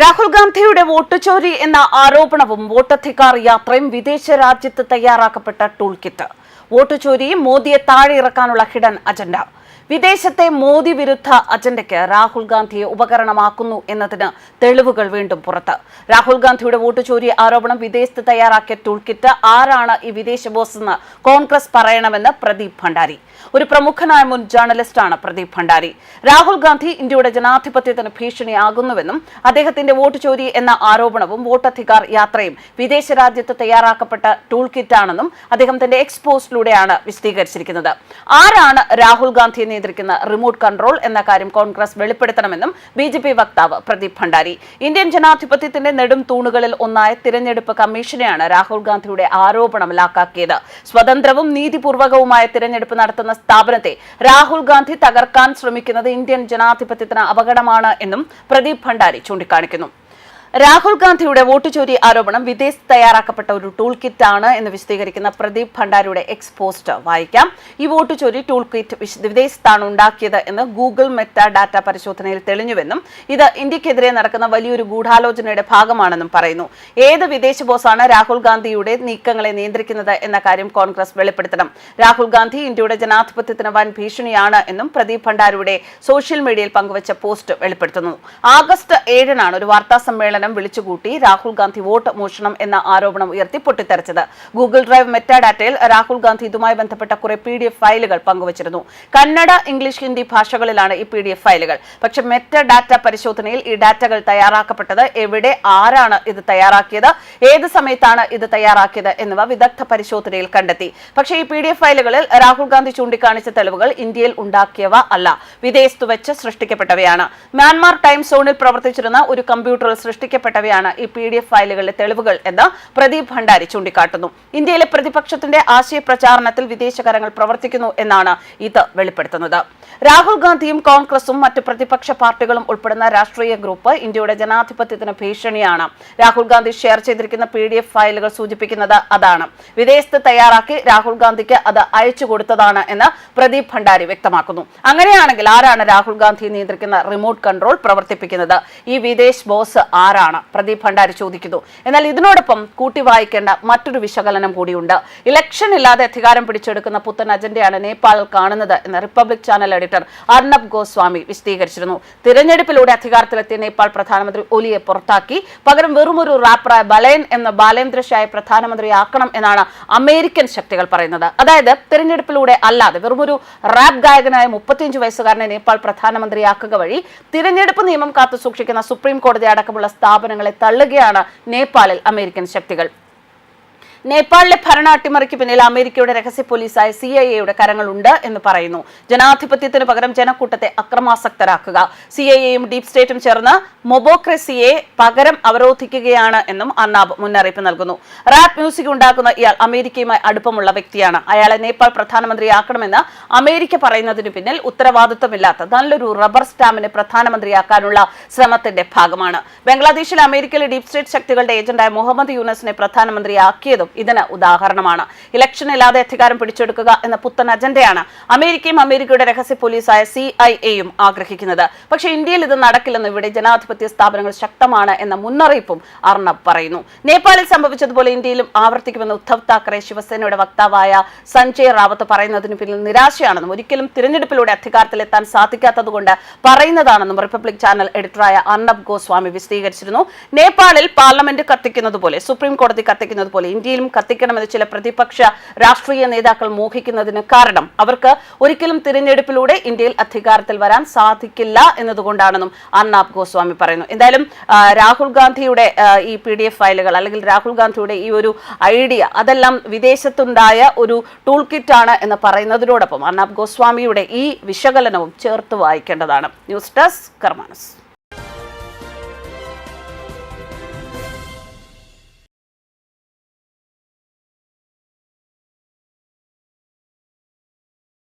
രാഹുൽ ഗാന്ധിയുടെ വോട്ട് ചോരി എന്ന ആരോപണവും വോട്ടധികാർ യാത്രയും വിദേശ രാജ്യത്ത് തയ്യാറാക്കപ്പെട്ട ടൂൾ കിറ്റ് വോട്ട് ചോരിയും മോദിയെ താഴെ ഇറക്കാനുള്ള ഹിഡൻ അജണ്ട. വിദേശത്തെ മോദി വിരുദ്ധ അജണ്ടയ്ക്ക് രാഹുൽ ഗാന്ധിയെ ഉപകരണമാക്കുന്നു എന്നതിന് തെളിവുകൾ വീണ്ടും പുറത്ത്. രാഹുൽ ഗാന്ധിയുടെ വോട്ട് ചോരി ആരോപണം വിദേശത്ത് തയ്യാറാക്കിയ ടൂൾ കിറ്റ് ആരാണ് ഈ വിദേശ ബോസ് എന്ന് കോൺഗ്രസ് പറയണമെന്ന് പ്രദീപ് ഭണ്ഡാരി. ഒരു പ്രമുഖനായ മുൻ ജേർണലിസ്റ്റാണ് പ്രദീപ് ഭണ്ഡാരി. രാഹുൽ ഗാന്ധി ഇന്ത്യയുടെ ജനാധിപത്യത്തിന് ഭീഷണിയാകുന്നുവെന്നും അദ്ദേഹത്തിന്റെ വോട്ട് ചോരി എന്ന ആരോപണവും വോട്ടധികാർ യാത്രയും വിദേശ രാജ്യത്ത് തയ്യാറാക്കപ്പെട്ട ടൂൾ കിറ്റാണെന്നും അദ്ദേഹം തന്റെ എക്സ്പോസ്റ്റിലൂടെയാണ് വിശദീകരിച്ചിരിക്കുന്നത്. ആരാണ് രാഹുൽ ഗാന്ധിയെ നിയന്ത്രിക്കുന്ന റിമോട്ട് കൺട്രോൾ എന്ന കാര്യം കോൺഗ്രസ് വെളിപ്പെടുത്തണമെന്നും ബി ജെ പി വക്താവ് പ്രദീപ് ഭണ്ഡാരി. ഇന്ത്യൻ ജനാധിപത്യത്തിന്റെ നെടും തൂണുകളിൽ ഒന്നായ തിരഞ്ഞെടുപ്പ് കമ്മീഷനെയാണ് രാഹുൽ ഗാന്ധിയുടെ ആരോപണം ലാക്കാക്കിയത് സ്വതന്ത്രവും നീതിപൂർവകവുമായ തിരഞ്ഞെടുപ്പ് നടത്തുന്ന സ്ഥാപനത്തെ രാഹുൽ ഗാന്ധി തകർക്കാൻ ശ്രമിക്കുന്നത് ഇന്ത്യൻ ജനാധിപത്യത്തിന് അപകടമാണ് എന്നും പ്രദീപ് ഭണ്ഡാരി ചൂണ്ടിക്കാണിക്കുന്നു. രാഹുൽ ഗാന്ധിയുടെ വോട്ട് ചോരി ആരോപണം വിദേശത്ത് തയ്യാറാക്കപ്പെട്ട ഒരു ടൂൾ കിറ്റ് ആണ് എന്ന് വിശദീകരിക്കുന്ന പ്രദീപ് ഭണ്ഡാരിയുടെ എക്സ്പോസ്റ്റ് വായിക്കാം. ഈ വോട്ട് ചോരി ടൂൾ കിറ്റ് വിദേശത്താണ് ഉണ്ടാക്കിയത് എന്ന് ഗൂഗിൾ മെറ്റ ഡാറ്റ പരിശോധനയിൽ തെളിഞ്ഞുവെന്നും ഇത് ഇന്ത്യക്കെതിരെ നടക്കുന്ന വലിയൊരു ഗൂഢാലോചനയുടെ ഭാഗമാണെന്നും പറയുന്നു. ഏത് വിദേശ ബോസാണ് രാഹുൽ ഗാന്ധിയുടെ നീക്കങ്ങളെ നിയന്ത്രിക്കുന്നത് എന്ന കാര്യം കോൺഗ്രസ് വെളിപ്പെടുത്തണം. രാഹുൽ ഗാന്ധി ഇന്ത്യയുടെ ജനാധിപത്യത്തിന് വൻ ഭീഷണിയാണ് എന്നും പ്രദീപ് ഭണ്ഡാരിയുടെ സോഷ്യൽ മീഡിയയിൽ പങ്കുവച്ച പോസ്റ്റ് വെളിപ്പെടുത്തുന്നു. ആഗസ്റ്റ് ഏഴിനാണ് ഒരു വാർത്താ സമ്മേളനം വിളിച്ചുകൂട്ടി രാഹുൽ ഗാന്ധി വോട്ട് മോഷണം എന്ന ആരോപണം ഉയർത്തി പൊട്ടിത്തെറിച്ചത്. ഗൂഗിൾ ഡ്രൈവ് മെറ്റാഡാറ്റയിൽ രാഹുൽ ഗാന്ധി ഇതുമായി ബന്ധപ്പെട്ട കുറെ പി ഫയലുകൾ പങ്കുവച്ചിരുന്നു. കന്നഡ ഇംഗ്ലീഷ് ഹിന്ദി ഭാഷകളിലാണ് ഈ പി ഫയലുകൾ. പക്ഷേ മെറ്റാഡാറ്റ പരിശോധനയിൽ ഈ ഡാറ്റകൾ തയ്യാറാക്കപ്പെട്ടത് എവിടെ ആരാണ് ഇത് തയ്യാറാക്കിയത് ഏത് സമയത്താണ് ഇത് തയ്യാറാക്കിയത് എന്നിവ വിദഗ്ധ പരിശോധനയിൽ കണ്ടെത്തി. പക്ഷേ ഈ പി ഫയലുകളിൽ രാഹുൽ ഗാന്ധി ചൂണ്ടിക്കാണിച്ച തെളിവുകൾ ഇന്ത്യയിൽ ഉണ്ടാക്കിയവ അല്ല. വിദേശത്ത് വെച്ച് സൃഷ്ടിക്കപ്പെട്ടവയാണ്. മ്യാൻമാർ ടൈം സോണിൽ പ്രവർത്തിച്ചിരുന്ന ഒരു കമ്പ്യൂട്ടറിൽ സൃഷ്ടിക്കപ്പെട്ടവയാണ് ഈ പി ഡി എഫ് ഫയലുകളിലെ തെളിവുകൾ എന്ന് പ്രദീപ് ഭണ്ഡാരി ചൂണ്ടിക്കാട്ടുന്നു. ഇന്ത്യയിലെ പ്രതിപക്ഷത്തിന്റെ ആശയ പ്രചാരണത്തിൽ വിദേശകരങ്ങൾ പ്രവർത്തിക്കുന്നു എന്നാണ് ഇത് വെളിപ്പെടുത്തുന്നത്. രാഹുൽ ഗാന്ധിയും കോൺഗ്രസും മറ്റ് പ്രതിപക്ഷ പാർട്ടികളും ഉൾപ്പെടുന്ന രാഷ്ട്രീയ ഗ്രൂപ്പ് ഇന്ത്യയുടെ ജനാധിപത്യത്തിന് ഭീഷണിയാണ്. രാഹുൽ ഗാന്ധി ഷെയർ ചെയ്തിരിക്കുന്ന പി ഡി എഫ് ഫയലുകൾ സൂചിപ്പിക്കുന്നത് അതാണ്. വിദേശത്ത് തയ്യാറാക്കി രാഹുൽ ഗാന്ധിക്ക് അത് അയച്ചു കൊടുത്തതാണ് എന്ന് പ്രദീപ് ഭണ്ഡാരി വ്യക്തമാക്കുന്നു. അങ്ങനെയാണെങ്കിൽ ആരാണ് രാഹുൽ ഗാന്ധി നിയന്ത്രിക്കുന്ന റിമോട്ട് കൺട്രോൾ പ്രവർത്തിപ്പിക്കുന്നത്? ഈ വിദേശ് ബോസ് ആരാണ്? പ്രദീപ് ഭണ്ഡാരി ചോദിക്കുന്നു. എന്നാൽ ഇതിനോടൊപ്പം കൂട്ടി വായിക്കേണ്ട മറ്റൊരു വിശകലനം കൂടിയുണ്ട്. ഇലക്ഷൻ ഇല്ലാതെ അധികാരം പിടിച്ചെടുക്കുന്ന പുത്തൻ അജണ്ടയാണ് നേപ്പാളിൽ കാണുന്നത് എന്ന് Republic channel editor Arnab Goswami വിശദീകരിച്ചിരുന്നു. തിരഞ്ഞെടുപ്പിലൂടെ അധികാരത്തിലെത്തിയ നേപ്പാൾ പ്രധാനമന്ത്രി ഒലിയെ പുറത്താക്കി. പകരം വെറുമൊരു റാപ്പറായ ബലേൻ എന്ന ബാലേന്ദ്ര ഷായെ പ്രധാനമന്ത്രിയാക്കണം എന്നാണ് അമേരിക്കൻ ശക്തികൾ പറയുന്നത്. അതായത് തിരഞ്ഞെടുപ്പിലൂടെ അല്ലാതെ വെറുമൊരു റാപ്പ് ഗായകനായ മുപ്പത്തിയഞ്ച് വയസ്സുകാരനെ നേപ്പാൾ പ്രധാനമന്ത്രിയാക്കുക വഴി തിരഞ്ഞെടുപ്പ് നിയമം കാത്തു സൂക്ഷിക്കുന്ന സുപ്രീം കോടതി അടക്കമുള്ള സ്ഥാപനങ്ങളെ തള്ളുകയാണ് നേപ്പാളിൽ അമേരിക്കൻ ശക്തികൾ നേപ്പാളിലെ ഭരണ അട്ടിമറിക്ക് പിന്നിൽ അമേരിക്കയുടെ രഹസ്യ പോലീസായ സി ഐ എയുടെ കരങ്ങളുണ്ട് എന്ന് പറയുന്നു. ജനാധിപത്യത്തിന് പകരം ജനക്കൂട്ടത്തെ അക്രമാസക്തരാക്കുക. സി ഐ എയും ഡീപ് സ്റ്റേറ്റും ചേർന്ന് മൊബോക്രസിയെ പകരം അവരോധിക്കുകയാണ് എന്നും അന്നാബ് മുന്നറിയിപ്പ് നൽകുന്നു. റാപ്പ് മ്യൂസിക് ഉണ്ടാക്കുന്ന ഇയാൾ അമേരിക്കയുമായി അടുപ്പമുള്ള വ്യക്തിയാണ്. അയാളെ നേപ്പാൾ പ്രധാനമന്ത്രിയാക്കണമെന്ന് അമേരിക്ക പറയുന്നതിന് പിന്നിൽ ഉത്തരവാദിത്വമില്ലാത്ത നല്ലൊരു റബ്ബർ സ്റ്റാമ്പിനെ പ്രധാനമന്ത്രിയാക്കാനുള്ള ശ്രമത്തിന്റെ ഭാഗമാണ്. ബംഗ്ലാദേശിലെ അമേരിക്കയിലെ ഡീപ് സ്റ്റേറ്റ് ശക്തികളുടെ ഏജന്റായ മുഹമ്മദ് യൂനസിനെ പ്രധാനമന്ത്രിയാക്കിയതും ഇതിന് ഉദാഹരണമാണ്. ഇലക്ഷൻ ഇല്ലാതെ അധികാരം പിടിച്ചെടുക്കുക എന്ന പുത്തൻ അജണ്ടയാണ് അമേരിക്കയും അമേരിക്കയുടെ രഹസ്യ പോലീസായ സി ഐ എയും ആഗ്രഹിക്കുന്നത്. പക്ഷേ ഇന്ത്യയിൽ ഇത് നടക്കില്ലെന്ന് ഇവിടെ ജനാധിപത്യ സ്ഥാപനങ്ങൾ ശക്തമാണ് എന്ന മുന്നറിയിപ്പും അർണബ് പറയുന്നു. നേപ്പാളിൽ സംഭവിച്ചതുപോലെ ഇന്ത്യയിലും ആവർത്തിക്കുമെന്ന് ഉദ്ധവ് താക്കറെ ശിവസേനയുടെ വക്താവായ സഞ്ജയ് റാവത്ത് പറയുന്നതിന് പിന്നിൽ നിരാശയാണെന്നും ഒരിക്കലും തിരഞ്ഞെടുപ്പിലൂടെ അധികാരത്തിലെത്താൻ സാധിക്കാത്തതുകൊണ്ട് പറയുന്നതാണെന്നും റിപ്പബ്ലിക് ചാനൽ എഡിറ്ററായ അർണബ് ഗോസ്വാമി വിശദീകരിച്ചിരുന്നു. നേപ്പാളിൽ പാർലമെന്റ് കത്തിക്കുന്നത് പോലെ സുപ്രീം കോടതി കത്തിക്കുന്നത് പോലെ ഇന്ത്യയിലും കത്തിക്കണമെന്ന് ചില പ്രതിപക്ഷ രാഷ്ട്രീയ നേതാക്കൾ മോഹിക്കുന്നതിന് കാരണം അവർക്ക് ഒരിക്കലും തിരഞ്ഞെടുപ്പിലൂടെ ഇന്ത്യയിൽ അധികാരത്തിൽ വരാൻ സാധിക്കില്ല എന്നതുകൊണ്ടാണെന്നും അർണാബ് ഗോസ്വാമി പറയുന്നു. എന്തായാലും രാഹുൽ ഗാന്ധിയുടെ ഈ പി ഡി എഫ് ഫയലുകൾ അല്ലെങ്കിൽ രാഹുൽ ഗാന്ധിയുടെ ഈ ഒരു ഐഡിയ അതെല്ലാം വിദേശത്തുണ്ടായ ഒരു ടൂൾ കിറ്റ് ആണ് എന്ന് പറയുന്നതിനോടൊപ്പം അർണാബ് ഗോസ്വാമിയുടെ ഈ വിശകലനവും ചേർത്ത് വായിക്കേണ്ടതാണ്. News desk കർമാനസ്.